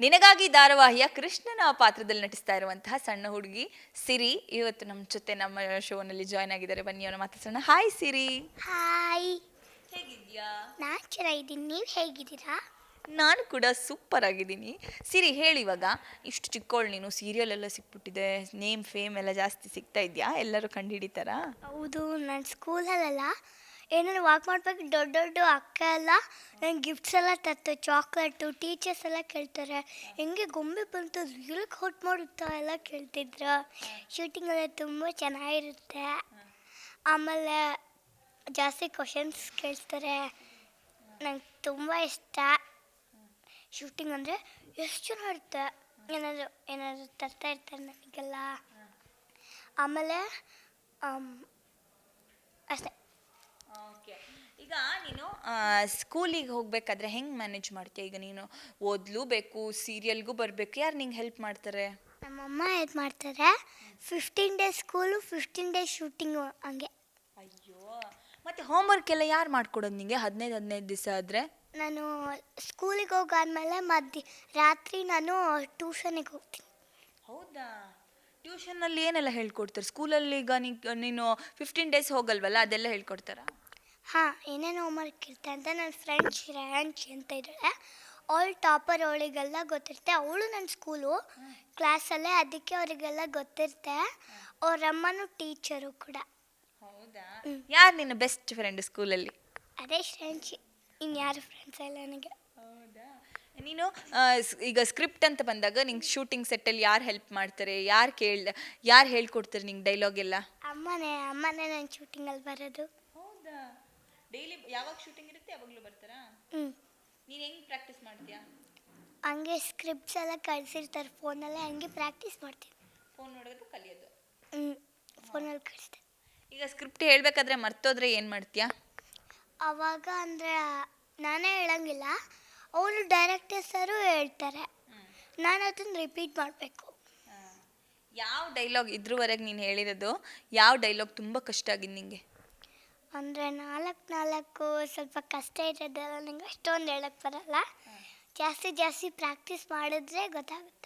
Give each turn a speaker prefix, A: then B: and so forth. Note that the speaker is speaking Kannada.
A: ನಿನಗಾಗಿ ಧಾರಾವಾಹಿಯ ಕೃಷ್ಣನ ಪಾತ್ರದಲ್ಲಿ ನಟಿಸ್ತಾ ಇರುವಂತಹ ಸಣ್ಣ ಹುಡುಗಿ ಸಿರಿ. ಇವತ್ತು ನಮ್ಮ ಜೊತೆ ನಮ್ಮ ಶೋನಲ್ಲಿ ಜಾಯ್ನ್ ಆಗಿದ್ದಾರೆ. ಬನ್ನಿ ಅವನ ಮಾತಾಡ್ಸೋಣ ಹಾಯ್ ಸಿರಿ.
B: ಹಾಯ್
A: ಹೇಗಿದ್ಯಾ
B: ನಾನು ಚೆನ್ನಾಗಿದ್ದೀನಿ. ನೀವು ಹೇಗಿದ್ದೀರಾ?
A: ನಾನು ಕೂಡ ಸೂಪರ್ ಆಗಿದ್ದೀನಿ. ಸಿರಿ ಹೇಳಿ ಇವಾಗ. ಇಷ್ಟು ಚಿಕ್ಕವಳು ನೀನು ಸೀರಿಯಲ್ ಎಲ್ಲ ಸಿಕ್ಬಿಟ್ಟಿದೆ. ನೇಮ್ ಫೇಮ್ ಎಲ್ಲ ಜಾಸ್ತಿ ಸಿಗ್ತಾ ಇದೆಯಾ? ಎಲ್ಲರೂ ಕಂಡುಹಿಡಿತಾರಾ
B: ಹೌದು ನನ್ನ ಸ್ಕೂಲಲ್ಲೆಲ್ಲ ಏನಾದ್ರು ವಾಕ್ ಮಾಡ್ಬೇಕು ದೊಡ್ಡ ದೊಡ್ಡ ಅಕ್ಕ ಎಲ್ಲ ನಂಗೆ ಗಿಫ್ಟ್ಸ್ ಎಲ್ಲ ತತ್ತು ಚಾಕ್ಲೇಟು ಟೀಚರ್ಸ್ ಎಲ್ಲ ಕೇಳ್ತಾರೆ. ಹೆಂಗೆ ಗೊಂಬೆ ಬಂತು ರಿಯಲ್ಗೆ ಹೊಟ್ ಮಾಡುತ್ತ ಎಲ್ಲ ಕೇಳ್ತಿದ್ರು. ಶೂಟಿಂಗ್ ಎಲ್ಲ ತುಂಬ ಚೆನ್ನಾಗಿರುತ್ತೆ. ಆಮೇಲೆ ಜಾಸ್ತಿ ಕ್ವಶನ್ಸ್ ಕೇಳ್ತಾರೆ. ನಂಗೆ ತುಂಬ ಇಷ್ಟ. ಶೂಟಿಂಗ್ ಅಂದರೆ ಎಷ್ಟು ಇರುತ್ತೆ? ಏನಾದರೂ ಏನಾದರೂ ತರ್ತಾ ಇರ್ತಾರೆ ನನಗೆಲ್ಲ. ಆಮೇಲೆ ಆಮ್, ಅಷ್ಟೇ.
A: ಸ್ಕೂಲಿಗೆ ಹೋಗ್ಬೇಕಾದ್ರೆ ಹೆಂಗೆ ಮ್ಯಾನೇಜ್ ಮಾಡ್ತೀಯ? ಈಗ ನೀನು ಓದ್ಲೂಬೇಕು ಸೀರಿಯಲ್ಗೂ ಬರಬೇಕು ಯಾರು ನಿಂಗೆ ಹೆಲ್ಪ್ ಮಾಡ್ತಾರೆ?
B: ನಮ್ಮಮ್ಮ ಇದು ಮಾಡ್ತಾರೆ. Fifteen days school fifteen days shooting ಹಂಗೆ.
A: ಅಯ್ಯೋ ಮತ್ತೆ ಹೋಮ್ವರ್ಕ್ ಎಲ್ಲ ಯಾರು ಮಾಡ್ಕೊಡೋದು ನಿಂಗೆ? ಹದಿನೈದು ಹದಿನೈದು ದಿವಸ ಆದರೆ?
B: ನಾನು ಸ್ಕೂಲಿಗೆ ಹೋಗಾದ್ಮೇಲೆ ಮಧ್ಯ ರಾತ್ರಿ ನಾನು ಟ್ಯೂಷನಿಗೆ ಹೋಗ್ತೀನಿ.
A: ಹೌದಾ? ಟ್ಯೂಷನಲ್ಲಿ ಏನೆಲ್ಲ ಹೇಳ್ಕೊಡ್ತಾರೆ? ಸ್ಕೂಲಲ್ಲಿ ಈಗ ನೀನು ಫಿಫ್ಟೀನ್ ಡೇಸ್ ಹೋಗಲ್ವಲ್ಲ ಅದೆಲ್ಲ ಹೇಳ್ಕೊಡ್ತಾರಾ?
B: ಹಾಂ ಏನೇನು ಹೋಮ್ವರ್ಕ್ ಇರುತ್ತೆ ಅಂತ ನನ್ನ ಫ್ರೆಂಡ್ ಶ್ರೇಯಾಂಶಿ ಅಂತ ಇದ್ದಾಳೆ ಅವಳು ಟಾಪರ್ ಅವಳಿಗೆಲ್ಲ ಗೊತ್ತಿರುತ್ತೆ ಅವಳು ನನ್ನ ಸ್ಕೂಲು ಕ್ಲಾಸಲ್ಲೇ ಅದಕ್ಕೆ ಅವರಿಗೆಲ್ಲ ಗೊತ್ತಿರುತ್ತೆ ಅವರಮ್ಮನೂ ಟೀಚರು ಕೂಡ.
A: ಹೌದಾ? ಯಾರು ನಿನ್ನ ಬೆಸ್ಟ್ ಫ್ರೆಂಡ್ ಸ್ಕೂಲಲ್ಲಿ
B: ಅದೇ ಶ್ರೇಯಾಂಶಿ ಇನ್ಯಾರು ಫ್ರೆಂಡ್ಸ್ ಇಲ್ಲ ನನಗೆ.
A: ಹೌದಾ? ನೀನು ಆ, ಸ್- ಈಗ ಸ್ಕ್ರಿಪ್ಟ್ ಅಂತ ಬಂದಾಗ ನಿಂಗೆ ಶೂಟಿಂಗ್ ಸೆಟ್ಟಲ್ಲಿ ಯಾರು ಹೆಲ್ಪ್ ಮಾಡ್ತಾರೆ? ಯಾರು ಕೇಳ ಯಾರು ಹೇಳ್ಕೊಡ್ತಾರೆ ನಿಂಗೆ ಡೈಲಾಗ್ ಎಲ್ಲ?
B: ಅಮ್ಮನೇ ಅಮ್ಮನೇ ನನ್ನ ಶೂಟಿಂಗಲ್ಲಿ ಬರೋದು.
A: ಹೌದಾ? ಡೈಲಿ ಯಾವಾಗ ಶೂಟಿಂಗ್ ಇರುತ್ತೆ ಯಾವಾಗಲೂ ಬರ್ತಾರಾ?
B: ಹ್ಞೂ
A: ನೀನು ಹೆಂಗೆ ಪ್ರಾಕ್ಟೀಸ್ ಮಾಡ್ತೀಯಾ?
B: ಹಂಗೆ ಸ್ಕ್ರಿಪ್ಟ್ಸ್ ಎಲ್ಲ ಕಳಿಸಿರ್ತಾರೆ ಫೋನಲ್ಲೇ ಹಂಗೆ ಪ್ರಾಕ್ಟೀಸ್ ಮಾಡ್ತೀನಿ.
A: ಫೋನ್ ನೋಡೋದು ಕಲಿಯೋದು.
B: ಹ್ಞೂ ಫೋನಲ್ಲಿ ಕಳಿಸ್ತೆ
A: ಈಗ ಸ್ಕ್ರಿಪ್ಟ್ ಹೇಳಬೇಕಾದ್ರೆ ಮರ್ತೋದ್ರೆ ಏನು ಮಾಡ್ತೀಯಾ?
B: ಅವಾಗ ಅಂದರೆ ನಾನೇ ಹೇಳಂಗಿಲ್ಲ ಅವರು ಡೈರೆಕ್ಟರ್ಸರು ಹೇಳ್ತಾರೆ. ನಾನು ಅದನ್ನು ರಿಪೀಟ್ ಮಾಡಬೇಕು.
A: ಯಾವ ಡೈಲಾಗ್ ಇದ್ರವರೆಗೆ ನೀನು ಹೇಳಿರೋದು? ಯಾವ ಡೈಲಾಗ್ ತುಂಬ ಕಷ್ಟ ಆಗಿದೆ ನಿಂಗೆ?
B: ಅಂದರೆ ನಾಲ್ಕು ನಾಲ್ಕು ಸ್ವಲ್ಪ ಕಷ್ಟ ಇರೋದಲ್ಲ ನಂಗೆ ಅಷ್ಟೊಂದು ಹೇಳಕ್ಕೆ ಬರಲ್ಲ. ಜಾಸ್ತಿ ಜಾಸ್ತಿ ಪ್ರಾಕ್ಟೀಸ್ ಮಾಡಿದ್ರೆ ಗೊತ್ತಾಗುತ್ತೆ.